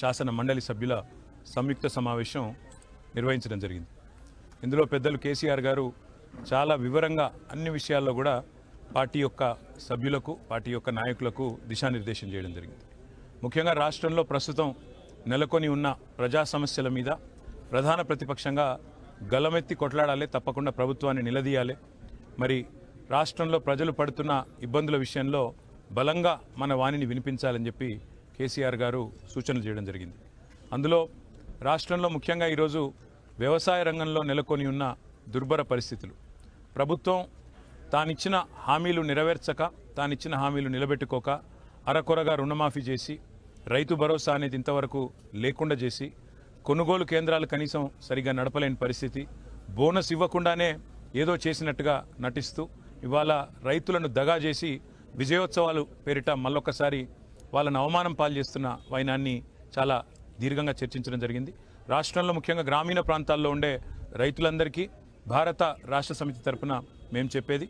శాసన మండలి సభ్యుల సంయుక్త సమావేశం నిర్వహించడం జరిగింది. ఇందులో పెద్దలు కేసీఆర్ గారు చాలా వివరంగా అన్ని విషయాల్లో కూడా పార్టీ యొక్క సభ్యులకు పార్టీ యొక్క నాయకులకు దిశానిర్దేశం చేయడం జరిగింది. ముఖ్యంగా రాష్ట్రంలో ప్రస్తుతం నెలకొని ఉన్న ప్రజా సమస్యల మీద ప్రధాన ప్రతిపక్షంగా గలమెత్తి కొట్లాడాలి తప్పకుండా ప్రభుత్వాన్ని నిలదీయాలి. మరి రాష్ట్రంలో ప్రజలు పడుతున్న ఇబ్బందుల విషయంలో బలంగా మన వాణిని వినిపించాలని చెప్పి కేసీఆర్ గారు సూచనలు చేయడం జరిగింది. అందులో రాష్ట్రంలో ముఖ్యంగా ఈరోజు వ్యవసాయ రంగంలో నెలకొని ఉన్న దుర్భర పరిస్థితులు. ప్రభుత్వం తానిచ్చిన హామీలు నెరవేర్చక తానిచ్చిన హామీలు నిలబెట్టుకోక అరకొరగా రుణమాఫీ చేసి రైతు భరోసా అనేది ఇంతవరకు లేకుండా చేసి కొనుగోలు కేంద్రాలు కనీసం సరిగా నడపలేని పరిస్థితి బోనస్ ఇవ్వకుండానే ఏదో చేసినట్టుగా నటిస్తూ ఇవాళ రైతులను దగా చేసి విజయోత్సవాలు పేరిట మళ్ళొక్కసారి వాళ్ళని అవమానం పాలు చేస్తున్న వైనాన్ని చాలా దీర్ఘంగా చర్చించడం జరిగింది. రాష్ట్రంలో ముఖ్యంగా గ్రామీణ ప్రాంతాల్లో ఉండే రైతులందరికీ భారత రాష్ట్ర సమితి తరపున మేము చెప్పేది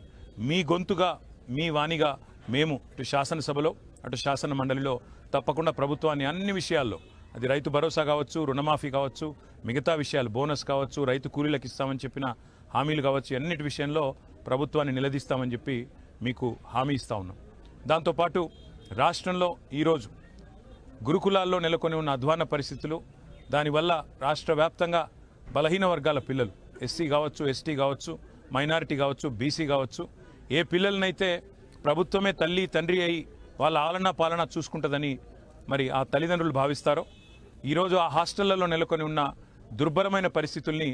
మీ గొంతుగా మీ వాణిగా మేము ఇటు శాసనసభలో అటు శాసన మండలిలో తప్పకుండా ప్రభుత్వాన్ని అన్ని విషయాల్లో అది రైతు భరోసా కావచ్చు రుణమాఫీ కావచ్చు మిగతా విషయాలు బోనస్ కావచ్చు రైతు కూలీలకు ఇస్తామని చెప్పిన హామీలు కావచ్చు అన్నిటి విషయంలో ప్రభుత్వాన్ని నిలదీస్తామని చెప్పి మీకు హామీ ఇస్తా ఉన్నాం. దాంతోపాటు రాష్ట్రంలో ఈరోజు గురుకులాల్లో నెలకొని ఉన్న అధ్వాన పరిస్థితులు దానివల్ల రాష్ట్ర వ్యాప్తంగా బలహీన వర్గాల పిల్లలు ఎస్సీ కావచ్చు ఎస్టీ కావచ్చు మైనారిటీ కావచ్చు బీసీ కావచ్చు ఏ పిల్లలనైతే ప్రభుత్వమే తల్లి తండ్రి అయి వాళ్ళ ఆలన పాలన చూసుకుంటుందని మరి ఆ తల్లిదండ్రులు భావిస్తారో ఈరోజు ఆ హాస్టళ్ళలో నెలకొని ఉన్న దుర్భరమైన పరిస్థితుల్ని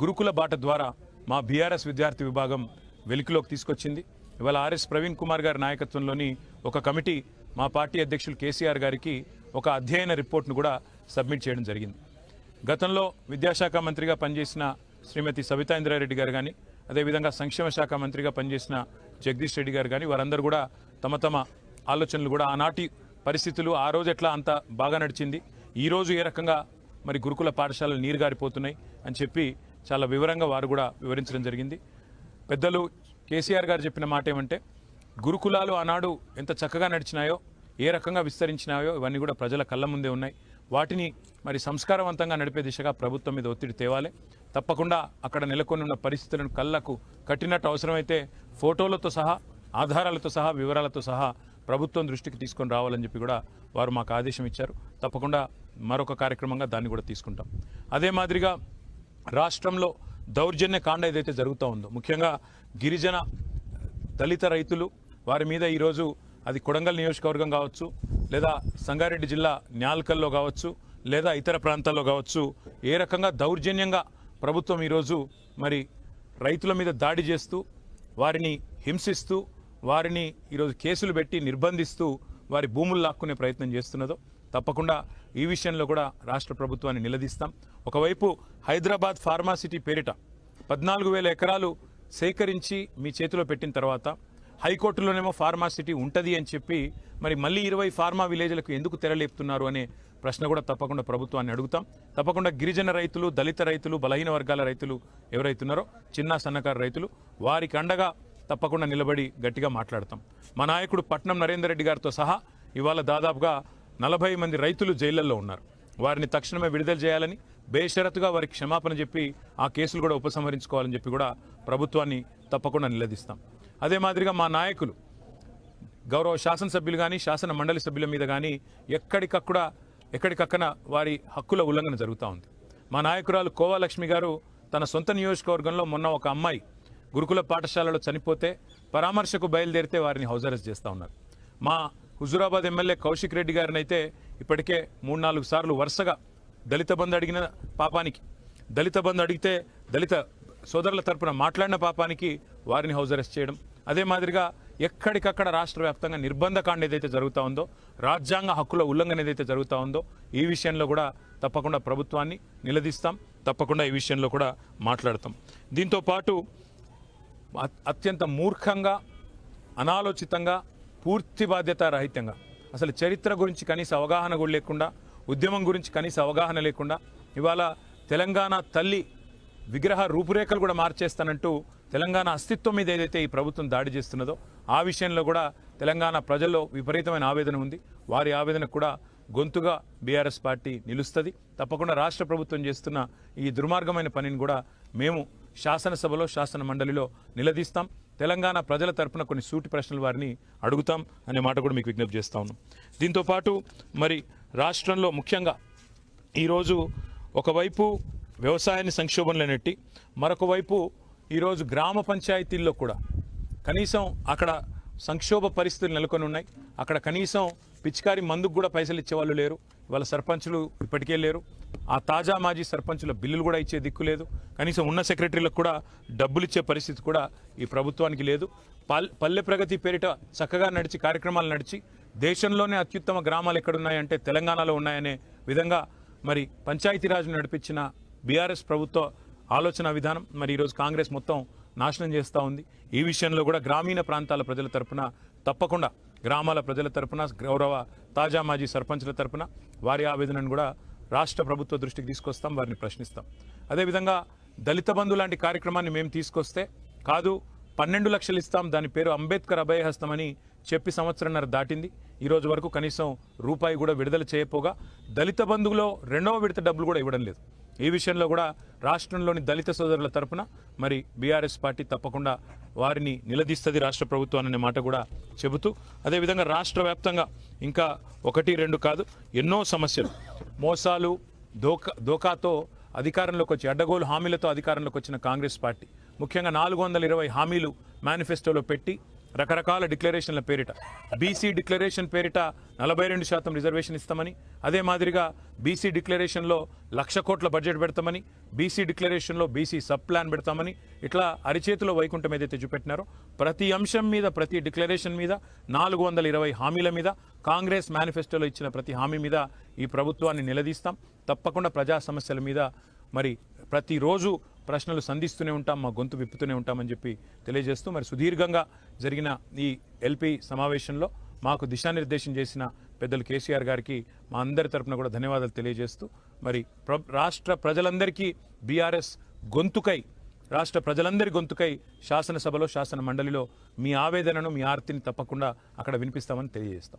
గురుకుల బాట ద్వారా మా బీఆర్ఎస్ విద్యార్థి విభాగం వెలికిలోకి తీసుకొచ్చింది. ఇవాళ ఆర్ఎస్ ప్రవీణ్ కుమార్ గారి నాయకత్వంలోని ఒక కమిటీ మా పార్టీ అధ్యక్షులు కేసీఆర్ గారికి ఒక అధ్యయన రిపోర్ట్ను కూడా సబ్మిట్ చేయడం జరిగింది. గతంలో విద్యాశాఖ మంత్రిగా పనిచేసిన శ్రీమతి సవితా ఇంద్రారెడ్డి గారు కానీ అదేవిధంగా సంక్షేమ శాఖ మంత్రిగా పనిచేసిన జగదీష్ రెడ్డి గారు కానీ వారందరూ కూడా తమ తమ ఆలోచనలు కూడా ఆనాటి పరిస్థితులు ఆ రోజు ఎట్లా అంత బాగా నడిచింది ఈరోజు ఏ రకంగా మరి గురుకుల పాఠశాలలు నీరు గారిపోతున్నాయి అని చెప్పి చాలా వివరంగా వారు కూడా వివరించడం జరిగింది. పెద్దలు కేసీఆర్ గారు చెప్పిన మాట ఏమంటే గురుకులాలు ఆనాడు ఎంత చక్కగా నడిచినాయో ఏ రకంగా విస్తరించినాయో ఇవన్నీ కూడా ప్రజల కళ్ళ ముందే ఉన్నాయి. వాటిని మరి సంస్కారవంతంగా నడిపే దిశగా ప్రభుత్వం మీద ఒత్తిడి తేవాలి. తప్పకుండా అక్కడ నెలకొని ఉన్న పరిస్థితులను కళ్ళకు కట్టినట్టు అవసరమైతే ఫోటోలతో సహా ఆధారాలతో సహా వివరాలతో సహా ప్రభుత్వం దృష్టికి తీసుకొని రావాలని చెప్పి కూడా వారు మాకు ఆదేశం ఇచ్చారు. తప్పకుండా మరొక కార్యక్రమంగా దాన్ని కూడా తీసుకుంటాం. అదే మాదిరిగా రాష్ట్రంలో దౌర్జన్య కాండ ఏదైతే జరుగుతూ ఉందో ముఖ్యంగా గిరిజన దళిత రైతులు వారి మీద ఈరోజు అది కొడంగల్ నియోజకవర్గం కావచ్చు లేదా సంగారెడ్డి జిల్లా న్యాల్కల్లో కావచ్చు లేదా ఇతర ప్రాంతాల్లో కావచ్చు ఏ రకంగా దౌర్జన్యంగా ప్రభుత్వం ఈరోజు మరి రైతుల మీద దాడి చేస్తూ వారిని హింసిస్తూ వారిని ఈరోజు కేసులు పెట్టి నిర్బంధిస్తూ వారి భూములు లాక్కునే ప్రయత్నం చేస్తున్నదో తప్పకుండా ఈ విషయంలో కూడా రాష్ట్ర ప్రభుత్వాన్ని నిలదీస్తాం. ఒకవైపు హైదరాబాద్ ఫార్మాసిటీ పేరిట పద్నాలుగు వేల ఎకరాలు సేకరించి మీ చేతిలో పెట్టిన తర్వాత హైకోర్టులోనేమో ఫార్మా సిటీ ఉంటుంది అని చెప్పి మరి మళ్ళీ ఇరవై ఫార్మా విలేజ్లకు ఎందుకు తెరలేపుతున్నారు అనే ప్రశ్న కూడా తప్పకుండా ప్రభుత్వాన్ని అడుగుతాం. తప్పకుండా గిరిజన రైతులు దళిత రైతులు బలహీన వర్గాల రైతులు ఎవరైతున్నారో చిన్న సన్నకారు రైతులు వారికి అండగా తప్పకుండా నిలబడి గట్టిగా మాట్లాడతాం. మా నాయకుడు పట్నం నరేందర్ రెడ్డి గారితో సహా ఇవాళ దాదాపుగా నలభై మంది రైతులు జైళ్ళలో ఉన్నారు. వారిని తక్షణమే విడుదల చేయాలని బేషరతుగా వారికి క్షమాపణ చెప్పి ఆ కేసులు కూడా ఉపసంహరించుకోవాలని చెప్పి కూడా ప్రభుత్వాన్ని తప్పకుండా నిలదీస్తాం. అదే మాదిరిగా మా నాయకులు గౌరవ శాసనసభ్యులు కానీ శాసన మండలి సభ్యుల మీద కానీ ఎక్కడికక్కడ ఎక్కడికక్కన వారి హక్కుల ఉల్లంఘన జరుగుతూ ఉంది. మా నాయకురాలు కోవాలక్ష్మి గారు తన సొంత నియోజకవర్గంలో మొన్న ఒక అమ్మాయి గురుకుల పాఠశాలలో చనిపోతే పరామర్శకు బయలుదేరితే వారిని హౌస్ అరెస్ట్ చేస్తూ ఉన్నారు. మా హుజురాబాద్ ఎమ్మెల్యే కౌశిక్ రెడ్డి గారిని అయితే ఇప్పటికే మూడు నాలుగు సార్లు వరుసగా దళిత బంధు అడిగిన పాపానికి దళిత బంధు అడిగితే దళిత సోదరుల తరపున మాట్లాడిన పాపానికి వారిని హౌస్ అరెస్ట్ చేయడం. అదే మాదిరిగా ఎక్కడికక్కడ రాష్ట్ర వ్యాప్తంగా నిర్బంధకాండ ఏదైతే జరుగుతూ ఉందో రాజ్యాంగ హక్కుల ఉల్లంఘన ఏదైతే జరుగుతూ ఉందో ఈ విషయంలో కూడా తప్పకుండా ప్రభుత్వాన్ని నిలదీస్తాం. తప్పకుండా ఈ విషయంలో కూడా మాట్లాడతాం. దీంతో పాటు అత్యంత మూర్ఖంగా అనాలోచితంగా పూర్తి బాధ్యత రహితంగా అసలు చరిత్ర గురించి కనీస అవగాహన కూడా లేకుండా ఉద్యమం గురించి కనీస అవగాహన లేకుండా ఇవాళ తెలంగాణ తల్లి విగ్రహ రూపురేఖలు కూడా మార్చేస్తానంటూ తెలంగాణ అస్తిత్వం మీద ఏదైతే ఈ ప్రభుత్వం దాడి చేస్తున్నదో ఆ విషయంలో కూడా తెలంగాణ ప్రజల్లో విపరీతమైన ఆవేదన ఉంది. వారి ఆవేదనకు కూడా గొంతుగా బీఆర్ఎస్ పార్టీ నిలుస్తుంది. తప్పకుండా రాష్ట్ర ప్రభుత్వం చేస్తున్న ఈ దుర్మార్గమైన పనిని కూడా మేము శాసనసభలో శాసన మండలిలో నిలదీస్తాం. తెలంగాణ ప్రజల తరపున కొన్ని సూటి ప్రశ్నలు వారిని అడుగుతాం అనే మాట కూడా మీకు విజ్ఞప్తి చేస్తా ఉన్నాం. దీంతో పాటు మరి రాష్ట్రంలో ముఖ్యంగా ఈరోజు ఒకవైపు వ్యవసాయాన్ని సంక్షోభంలో నెట్టి మరొక వైపు ఈరోజు గ్రామ పంచాయతీల్లో కూడా కనీసం అక్కడ సంక్షోభ పరిస్థితులు నెలకొని ఉన్నాయి. అక్కడ కనీసం పిచికారి మందుకు కూడా పైసలు ఇచ్చేవాళ్ళు లేరు. ఇవాళ సర్పంచులు ఇప్పటికే లేరు. ఆ తాజా మాజీ సర్పంచుల బిల్లులు కూడా ఇచ్చే దిక్కు లేదు. కనీసం ఉన్న సెక్రటరీలకు కూడా డబ్బులు ఇచ్చే పరిస్థితి కూడా ఈ ప్రభుత్వానికి లేదు. పల్ పల్లె ప్రగతి పేరిట చక్కగా నడిచి కార్యక్రమాలు నడిచి దేశంలోనే అత్యుత్తమ గ్రామాలు ఎక్కడున్నాయంటే తెలంగాణలో ఉన్నాయనే విధంగా మరి పంచాయతీరాజ్ నడిపించిన బీఆర్ఎస్ ప్రభుత్వ ఆలోచన విధానం. మరి ఈరోజు కాంగ్రెస్ మొత్తం నాశనం చేస్తూ ఉంది. ఈ విషయంలో కూడా గ్రామీణ ప్రాంతాల ప్రజల తరపున తప్పకుండా గ్రామాల ప్రజల తరపున గౌరవ తాజా మాజీ సర్పంచ్ల తరపున వారి ఆవేదనను కూడా రాష్ట్ర ప్రభుత్వ దృష్టికి తీసుకొస్తాం వారిని ప్రశ్నిస్తాం. అదేవిధంగా దళిత బంధు లాంటి కార్యక్రమాన్ని మేము తీసుకొస్తే కాదు పన్నెండు లక్షలు ఇస్తాం దాని పేరు అంబేద్కర్ అభయహస్తమని చెప్పి సంవత్సరంన్నర దాటింది. ఈరోజు వరకు కనీసం రూపాయి కూడా విడుదల చేయపోగా దళిత బంధువులో రెండవ విడత డబ్బులు కూడా ఇవ్వడం లేదు. ఈ విషయంలో కూడా రాష్ట్రంలోని దళిత సోదరుల తరపున మరి బీఆర్ఎస్ పార్టీ తప్పకుండా వారిని నిలదీస్తుంది రాష్ట్ర ప్రభుత్వం అనే మాట కూడా చెబుతూ అదేవిధంగా రాష్ట్ర వ్యాప్తంగా ఇంకా ఒకటి రెండు కాదు ఎన్నో సమస్యలు. మోసాలు దోకా దోకాతో అధికారంలోకి వచ్చి అడ్డగోలు హామీలతో అధికారంలోకి వచ్చిన కాంగ్రెస్ పార్టీ ముఖ్యంగా నాలుగు వందల ఇరవై హామీలు మేనిఫెస్టోలో పెట్టి రకరకాల డిక్లరేషన్ల పేరిట. బీసీ డిక్లరేషన్ పేరిట నలభై రెండు శాతం రిజర్వేషన్ ఇస్తామని అదే మాదిరిగా బీసీ డిక్లరేషన్లో లక్ష కోట్ల బడ్జెట్ పెడతామని బీసీ డిక్లరేషన్లో బీసీ సబ్ ప్లాన్ పెడతామని ఇట్లా అరిచేతిలో వైకుంఠం ఏదైతే చూపెట్టినారో ప్రతి అంశం మీద ప్రతి డిక్లరేషన్ మీద నాలుగు వందల ఇరవై హామీల మీద కాంగ్రెస్ మేనిఫెస్టోలో ఇచ్చిన ప్రతి హామీ మీద ఈ ప్రభుత్వాన్ని నిలదీస్తాం. తప్పకుండా ప్రజా సమస్యల మీద మరి ప్రతిరోజు ప్రశ్నలు సంధిస్తూనే ఉంటాం మా గొంతు విప్పుతూనే ఉంటామని చెప్పి తెలియజేస్తూ మరి సుదీర్ఘంగా జరిగిన ఈ ఎల్పి సమావేశంలో మాకు దిశానిర్దేశం చేసిన పెద్దలు కేసీఆర్ గారికి మా అందరి తరపున కూడా ధన్యవాదాలు తెలియజేస్తూ మరి ప్ర రాష్ట్ర ప్రజలందరికీ బీఆర్ఎస్ గొంతుకై రాష్ట్ర ప్రజలందరి గొంతుకై శాసనసభలో శాసన మండలిలో మీ ఆవేదనను మీ ఆర్తిని తప్పకుండా అక్కడ వినిపిస్తామని తెలియజేస్తాం.